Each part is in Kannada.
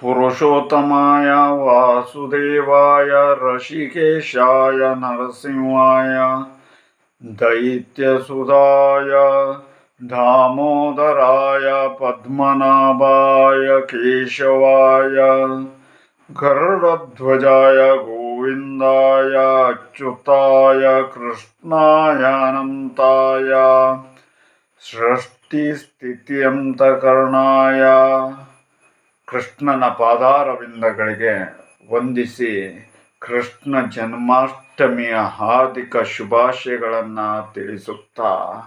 पुरुषोत्तमाय वासुदेवाय ऋषिकेशाय नरसिंहाय दैत्यसुधाय दामोदराय पद्मनाभाय केशवाय गरुडध्वजाय गोविन्दाय अच्युताय कृष्णाय अनन्ताय ಕೃಷ್ಣನ ಪಾದಾರವಿಂದಗಳಿಗೆ ವಂದಿಸಿ ಕೃಷ್ಣ ಜನ್ಮಾಷ್ಟಮಿಯ ಹಾರ್ದಿಕ ಶುಭಾಶಯಗಳನ್ನು ತಿಳಿಸುತ್ತಾ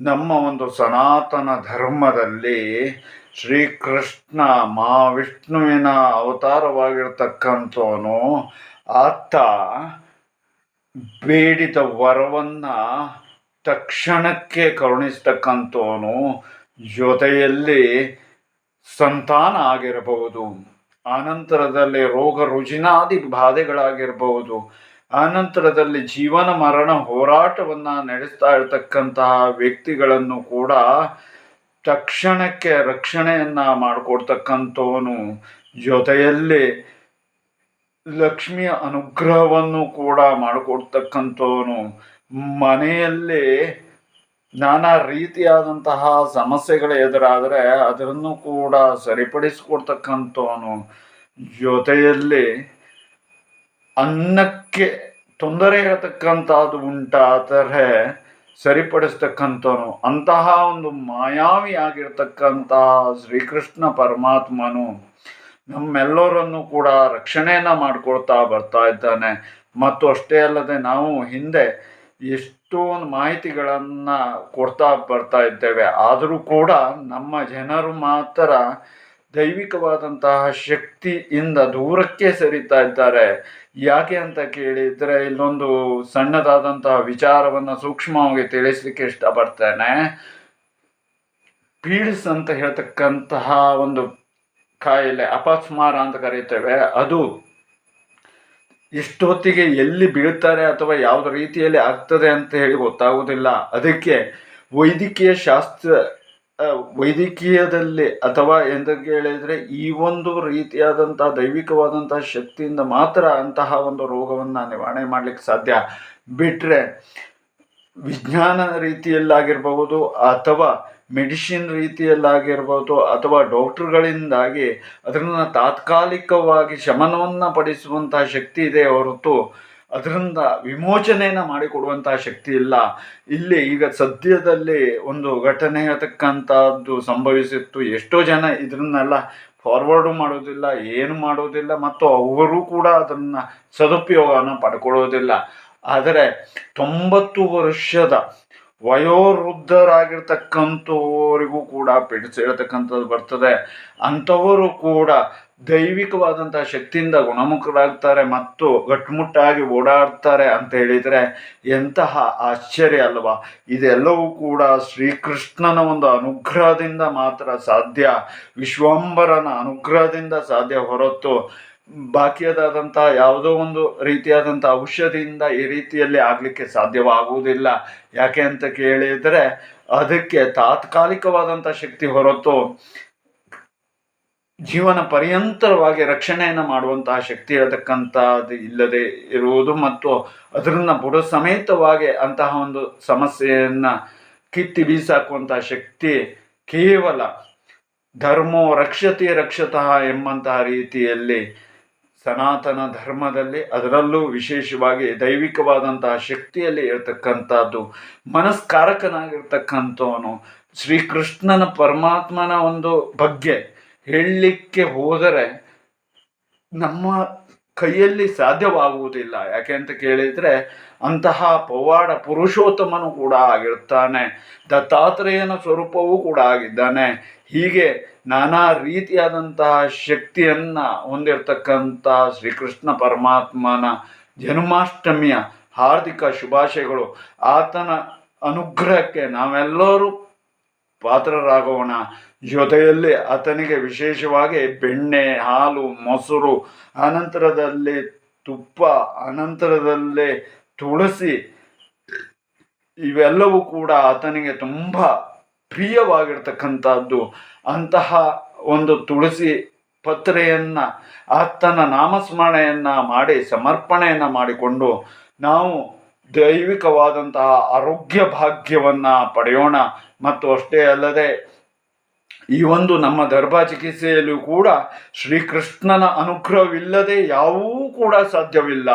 ನಮ್ಮ ಒಂದು ಸನಾತನ ಧರ್ಮದಲ್ಲಿ ಶ್ರೀಕೃಷ್ಣ ಮಹಾವಿಷ್ಣುವಿನ ಅವತಾರವಾಗಿರ್ತಕ್ಕಂಥವನು ಆತ ಬೇಡಿದ ವರವನ್ನು ತಕ್ಷಣಕ್ಕೆ ಕರುಣಿಸ್ತಕ್ಕಂಥವನು ಜೊತೆಯಲ್ಲಿ ಸಂತಾನ ಆಗಿರಬಹುದು ಆನಂತರದಲ್ಲಿ ರೋಗ ರುಜಿನಾದಿ ಬಾಧೆಗಳಾಗಿರಬಹುದು, ಆನಂತರದಲ್ಲಿ ಜೀವನ ಮರಣ ಹೋರಾಟವನ್ನು ನಡೆಸ್ತಾ ಇರತಕ್ಕಂತಹ ವ್ಯಕ್ತಿಗಳನ್ನು ಕೂಡ ತಕ್ಷಣಕ್ಕೆ ರಕ್ಷಣೆಯನ್ನು ಮಾಡಿಕೊಡ್ತಕ್ಕಂಥವನು. ಜೊತೆಯಲ್ಲಿ ಲಕ್ಷ್ಮಿಯ ಅನುಗ್ರಹವನ್ನು ಕೂಡ ಮಾಡಿಕೊಡ್ತಕ್ಕಂಥವನು. ಮನೆಯಲ್ಲಿ ನಾನಾ ರೀತಿಯಾದಂತಹ ಸಮಸ್ಯೆಗಳು ಎದುರಾದರೆ ಅದನ್ನು ಕೂಡ ಸರಿಪಡಿಸಿಕೊಡ್ತಕ್ಕಂಥವನು ಜೊತೆಯಲ್ಲಿ ಅನ್ನಕ್ಕೆ ತೊಂದರೆ ಇರತಕ್ಕಂಥದ್ದು ಉಂಟಾದರೆ ಸರಿಪಡಿಸ್ತಕ್ಕಂಥವನು. ಅಂತಹ ಒಂದು ಮಾಯಾವಿ ಆಗಿರ್ತಕ್ಕಂತಹ ಶ್ರೀಕೃಷ್ಣ ಪರಮಾತ್ಮನು ನಮ್ಮೆಲ್ಲರನ್ನು ಕೂಡ ರಕ್ಷಣೆಯನ್ನು ಮಾಡಿಕೊಳ್ತಾ ಬರ್ತಾ ಇದ್ದಾನೆ. ಮತ್ತು ಅಷ್ಟೇ ಅಲ್ಲದೆ ನಾವು ಹಿಂದೆ ಎಷ್ಟೊಂದು ಮಾಹಿತಿಗಳನ್ನು ಕೊಡ್ತಾ ಬರ್ತಾ ಇದ್ದೇವೆ. ಆದರೂ ಕೂಡ ನಮ್ಮ ಜನರು ಮಾತ್ರ ದೈವಿಕವಾದಂತಹ ಶಕ್ತಿಯಿಂದ ದೂರಕ್ಕೆ ಸರಿತಾ ಇದ್ದಾರೆ. ಯಾಕೆ ಅಂತ ಕೇಳಿದರೆ ಇಲ್ಲೊಂದು ಸಣ್ಣದಾದಂತಹ ವಿಚಾರವನ್ನು ಸೂಕ್ಷ್ಮವಾಗಿ ತಿಳಿಸ್ಲಿಕ್ಕೆ ಇಷ್ಟಪಡ್ತೇನೆ. ಪೀಡ್ಸ್ ಅಂತ ಹೇಳ್ತಕ್ಕಂತಹ ಒಂದು ಕಾಯಿಲೆ, ಅಪಸ್ಮಾರ ಅಂತ ಕರೀತೇವೆ. ಅದು ಎಷ್ಟೊತ್ತಿಗೆ ಎಲ್ಲಿ ಬೀಳ್ತಾರೆ ಅಥವಾ ಯಾವ ರೀತಿಯಲ್ಲಿ ಆಗ್ತದೆ ಅಂತ ಹೇಳಿ ಗೊತ್ತಾಗುವುದಿಲ್ಲ. ಅದಕ್ಕೆ ವೈದ್ಯಕೀಯ ಶಾಸ್ತ್ರ ವೈದ್ಯಕೀಯದಲ್ಲಿ ಅಥವಾ ಎಂದು ಹೇಳಿದರೆ ಈ ಒಂದು ರೀತಿಯಾದಂಥ ದೈವಿಕವಾದಂಥ ಶಕ್ತಿಯಿಂದ ಮಾತ್ರ ಅಂತಹ ಒಂದು ರೋಗವನ್ನು ನಿವಾರಣೆ ಮಾಡಲಿಕ್ಕೆ ಸಾಧ್ಯ. ಬಿಟ್ಟರೆ ವಿಜ್ಞಾನ ರೀತಿಯಲ್ಲಾಗಿರ್ಬಹುದು ಅಥವಾ ಮೆಡಿಸಿನ್ ರೀತಿಯಲ್ಲಾಗಿರ್ಬೋದು ಅಥವಾ ಡಾಕ್ಟ್ರುಗಳಿಂದಾಗಿ ಅದನ್ನು ತಾತ್ಕಾಲಿಕವಾಗಿ ಶಮನವನ್ನು ಪಡಿಸುವಂತಹ ಶಕ್ತಿ ಇದೆ ಹೊರತು ಅದರಿಂದ ವಿಮೋಚನೆಯನ್ನು ಮಾಡಿಕೊಡುವಂತಹ ಶಕ್ತಿ ಇಲ್ಲ. ಇಲ್ಲಿ ಈಗ ಸದ್ಯದಲ್ಲಿ ಒಂದು ಘಟನೆ ತಕ್ಕಂಥದ್ದು ಸಂಭವಿಸಿತ್ತು. ಎಷ್ಟೋ ಜನ ಇದನ್ನೆಲ್ಲ ಫಾರ್ವರ್ಡು ಮಾಡೋದಿಲ್ಲ ಏನು ಮಾಡೋದಿಲ್ಲ ಮತ್ತು ಅವರು ಕೂಡ ಅದನ್ನು ಸದುಪಯೋಗವನ್ನು ಪಡ್ಕೊಳ್ಳೋದಿಲ್ಲ ಆದರೆ ತೊಂಬತ್ತು ವರ್ಷದ ವಯೋವೃದ್ಧರಾಗಿರ್ತಕ್ಕಂಥವರಿಗೂ ಕೂಡ ಹೇಳ್ತಕ್ಕಂಥದ್ದು ಬರ್ತದೆ. ಅಂಥವರು ಕೂಡ ದೈವಿಕವಾದಂತಹ ಶಕ್ತಿಯಿಂದ ಗುಣಮುಖರಾಗ್ತಾರೆ ಮತ್ತು ಗಟ್ಟುಮುಟ್ಟಾಗಿ ಓಡಾಡ್ತಾರೆ ಅಂತ ಹೇಳಿದರೆ ಎಂತಹ ಆಶ್ಚರ್ಯ ಅಲ್ವಾ? ಇದೆಲ್ಲವೂ ಕೂಡ ಶ್ರೀಕೃಷ್ಣನ ಒಂದು ಅನುಗ್ರಹದಿಂದ ಮಾತ್ರ ಸಾಧ್ಯ ವಿಶ್ವಂಬರನ ಅನುಗ್ರಹದಿಂದ ಸಾಧ್ಯ ಹೊರತು ಬಾಕಿಯದಾದಂಥ ಯಾವುದೋ ಒಂದು ರೀತಿಯಾದಂಥ ಔಷಧಿಯಿಂದ ಈ ರೀತಿಯಲ್ಲಿ ಆಗಲಿಕ್ಕೆ ಸಾಧ್ಯವಾಗುವುದಿಲ್ಲ. ಯಾಕೆ ಅಂತ ಕೇಳಿದರೆ ಅದಕ್ಕೆ ತಾತ್ಕಾಲಿಕವಾದಂಥ ಶಕ್ತಿ ಹೊರತು ಜೀವನ ಪರ್ಯಂತರವಾಗಿ ರಕ್ಷಣೆಯನ್ನು ಮಾಡುವಂತಹ ಶಕ್ತಿ ಇರತಕ್ಕಂಥದ್ದು ಇಲ್ಲದೆ ಇರುವುದು ಮತ್ತು ಅದರನ್ನ ಬುಡ ಸಮೇತವಾಗಿ ಅಂತಹ ಒಂದು ಸಮಸ್ಯೆಯನ್ನು ಕಿತ್ತಿ ಬೀಸಾಕುವಂತಹ ಶಕ್ತಿ ಕೇವಲ ಧರ್ಮೋ ರಕ್ಷತೆ ರಕ್ಷತಃ ಎಂಬಂತಹ ರೀತಿಯಲ್ಲಿ ಸನಾತನ ಧರ್ಮದಲ್ಲಿ ಅದರಲ್ಲೂ ವಿಶೇಷವಾಗಿ ದೈವಿಕವಾದಂತಹ ಶಕ್ತಿಯಲ್ಲಿ ಇರತಕ್ಕಂಥದ್ದು, ಮನಸ್ಕಾರಕನಾಗಿರ್ತಕ್ಕಂಥವನು ಶ್ರೀಕೃಷ್ಣನ ಪರಮಾತ್ಮನ ಒಂದು ಬಗ್ಗೆ ಹೇಳಲಿಕ್ಕೆ ಹೋದರೆ ನಮ್ಮ ಕೈಯಲ್ಲಿ ಸಾಧ್ಯವಾಗುವುದಿಲ್ಲ. ಯಾಕೆ ಅಂತ ಕೇಳಿದರೆ ಅಂತಹ ಪವಾಡ ಪುರುಷೋತ್ತಮನು ಕೂಡ ಆಗಿರ್ತಾನೆ. ದತ್ತಾತ್ರೇಯನ ಸ್ವರೂಪವೂ ಕೂಡ ಆಗಿದ್ದಾನೆ. ಹೀಗೆ ನಾನಾ ರೀತಿಯಾದಂತಹ ಶಕ್ತಿಯನ್ನು ಹೊಂದಿರತಕ್ಕಂಥ ಶ್ರೀಕೃಷ್ಣ ಪರಮಾತ್ಮನ ಜನ್ಮಾಷ್ಟಮಿಯ ಹಾರ್ದಿಕ ಶುಭಾಶಯಗಳು. ಆತನ ಅನುಗ್ರಹಕ್ಕೆ ನಾವೆಲ್ಲರೂ ಪಾತ್ರರಾಗೋಣ. ಜೊತೆಯಲ್ಲಿ ಆತನಿಗೆ ವಿಶೇಷವಾಗಿ ಬೆಣ್ಣೆ, ಹಾಲು, ಮೊಸರು, ಅನಂತರದಲ್ಲಿ ತುಪ್ಪ, ಅನಂತರದಲ್ಲಿ ತುಳಸಿ ಇವೆಲ್ಲವೂ ಕೂಡ ಆತನಿಗೆ ತುಂಬ ಪ್ರಿಯವಾಗಿರ್ತಕ್ಕಂಥದ್ದು. ಅಂತಹ ಒಂದು ತುಳಸಿ ಪತ್ರೆಯನ್ನು, ಆತನ ನಾಮಸ್ಮರಣೆಯನ್ನು ಮಾಡಿ, ಸಮರ್ಪಣೆಯನ್ನು ಮಾಡಿಕೊಂಡು ನಾವು ದೈವಿಕವಾದಂತಹ ಆರೋಗ್ಯ ಭಾಗ್ಯವನ್ನು ಪಡೆಯೋಣ. ಮತ್ತು ಅಷ್ಟೇ ಅಲ್ಲದೆ, ಈ ಒಂದು ನಮ್ಮ ದರ್ಭ ಚಿಕಿತ್ಸೆಯಲ್ಲೂ ಕೂಡ ಶ್ರೀಕೃಷ್ಣನ ಅನುಗ್ರಹವಿಲ್ಲದೆ ಯಾವೂ ಕೂಡ ಸಾಧ್ಯವಿಲ್ಲ.